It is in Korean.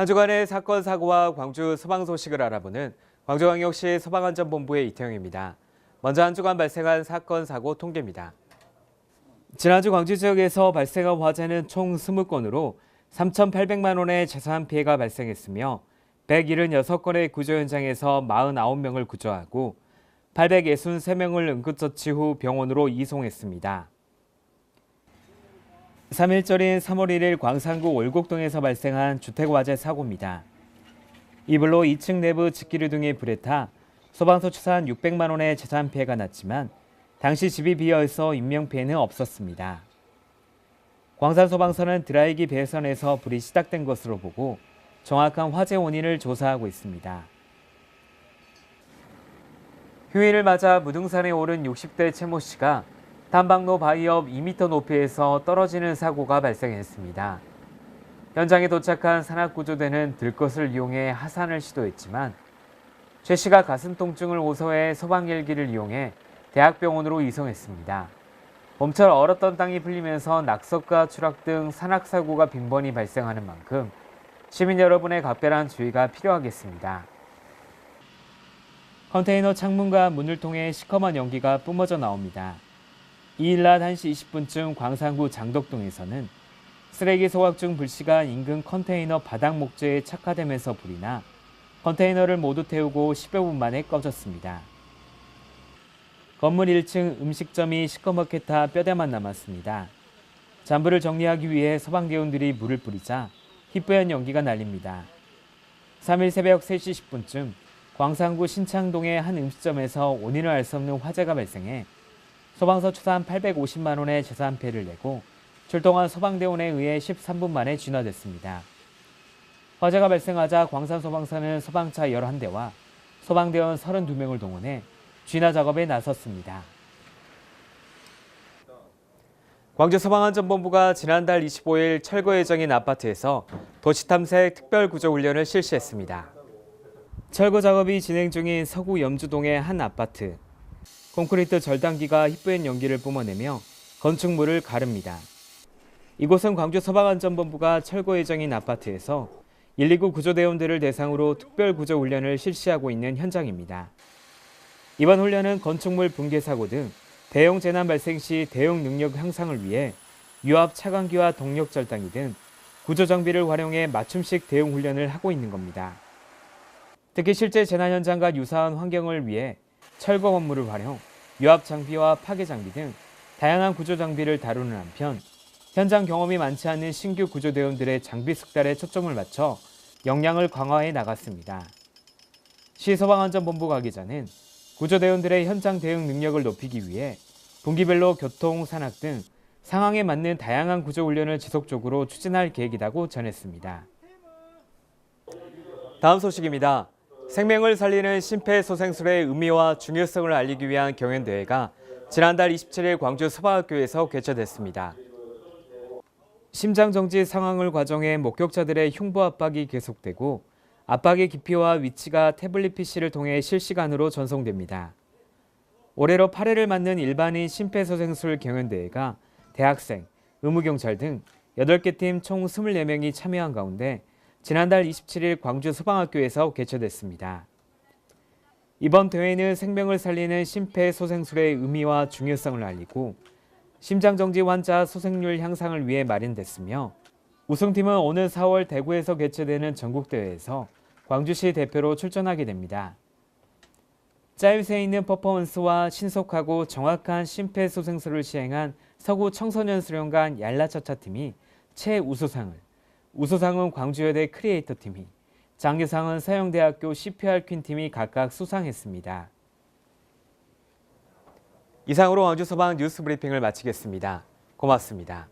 한 주간의 사건 사고와 광주 소방 소식을 알아보는 광주광역시 소방안전본부의 이태영입니다. 먼저 한 주간 발생한 사건 사고 통계입니다. 지난주 광주 지역에서 발생한 화재는 총 20건으로 3,800만 원의 재산 피해가 발생했으며 176건의 구조 현장에서 49명을 구조하고 863명을 응급처치 후 병원으로 이송했습니다. 3일절인 3월 1일 광산구 올곡동에서 발생한 주택화재 사고입니다. 이불로 2층 내부 집기류 등이 불에 타 소방서 추산 600만 원의 재산 피해가 났지만 당시 집이 비어 있어 인명 피해는 없었습니다. 광산소방서는 드라이기 배선에서 불이 시작된 것으로 보고 정확한 화재 원인을 조사하고 있습니다. 휴일을 맞아 무등산에 오른 60대 최모 씨가 단방로 옆 2m 높이에서 떨어지는 사고가 발생했습니다. 현장에 도착한 산악구조대는 들것을 이용해 하산을 시도했지만 최 씨가 가슴 통증을 호소해 소방헬기를 이용해 대학병원으로 이송했습니다. 봄철 얼었던 땅이 풀리면서 낙석과 추락 등 산악사고가 빈번히 발생하는 만큼 시민 여러분의 각별한 주의가 필요하겠습니다. 컨테이너 창문과 문을 통해 시커먼 연기가 뿜어져 나옵니다. 이일 낮 1시 20분쯤 광산구 장덕동에서는 쓰레기 소각 중 불씨가 인근 컨테이너 바닥 목재에 착화되면서 불이 나 컨테이너를 모두 태우고 10여 분 만에 꺼졌습니다. 건물 1층 음식점이 시커멓게 타 뼈대만 남았습니다. 잔불을 정리하기 위해 소방대원들이 물을 뿌리자 희뿌연 연기가 날립니다. 3일 새벽 3시 10분쯤 광산구 신창동의 한 음식점에서 원인을 알 수 없는 화재가 발생해 소방서 추산 850만 원의 재산 피해를 내고 출동한 소방대원에 의해 13분 만에 진화됐습니다. 화재가 발생하자 광산소방서는 소방차 11대와 소방대원 32명을 동원해 진화 작업에 나섰습니다. 광주소방안전본부가 지난달 25일 철거 예정인 아파트에서 도시탐색 특별구조훈련을 실시했습니다. 철거 작업이 진행 중인 서구 염주동의 한 아파트. 콘크리트 절단기가 희뿌연 연기를 뿜어내며 건축물을 가릅니다. 이곳은 광주소방안전본부가 철거 예정인 아파트에서 119 구조대원들을 대상으로 특별 구조 훈련을 실시하고 있는 현장입니다. 이번 훈련은 건축물 붕괴 사고 등 대형 재난 발생 시 대응 능력 향상을 위해 유압 차광기와 동력 절단기 등 구조 장비를 활용해 맞춤식 대응 훈련을 하고 있는 겁니다. 특히 실제 재난 현장과 유사한 환경을 위해 철거 건물을 활용, 유압 장비와 파괴 장비 등 다양한 구조 장비를 다루는 한편 현장 경험이 많지 않은 신규 구조대원들의 장비 숙달에 초점을 맞춰 역량을 강화해 나갔습니다. 시소방안전본부 관계자는 구조대원들의 현장 대응 능력을 높이기 위해 분기별로 교통, 산악 등 상황에 맞는 다양한 구조 훈련을 지속적으로 추진할 계획이라고 전했습니다. 다음 소식입니다. 생명을 살리는 심폐소생술의 의미와 중요성을 알리기 위한 경연대회가 지난달 27일 광주 소방학교에서 개최됐습니다. 심장정지 상황을 과정해 목격자들의 흉부 압박이 계속되고 압박의 깊이와 위치가 태블릿 PC를 통해 실시간으로 전송됩니다. 올해로 8회를 맞는 일반인 심폐소생술 경연대회가 대학생, 의무경찰 등 8개 팀 총 24명이 참여한 가운데 지난달 27일 광주 소방학교에서 개최됐습니다. 이번 대회는 생명을 살리는 심폐소생술의 의미와 중요성을 알리고 심장정지 환자 소생률 향상을 위해 마련됐으며 우승팀은 오늘 4월 대구에서 개최되는 전국대회에서 광주시 대표로 출전하게 됩니다. 짜임새 있는 퍼포먼스와 신속하고 정확한 심폐소생술을 시행한 서구 청소년 수련관 얄라차차팀이 최우수상을, 우수상은 광주여대 크리에이터 팀이, 장려상은 서영대학교 CPR 퀸 팀이 각각 수상했습니다. 이상으로 광주 소방 뉴스 브리핑을 마치겠습니다. 고맙습니다.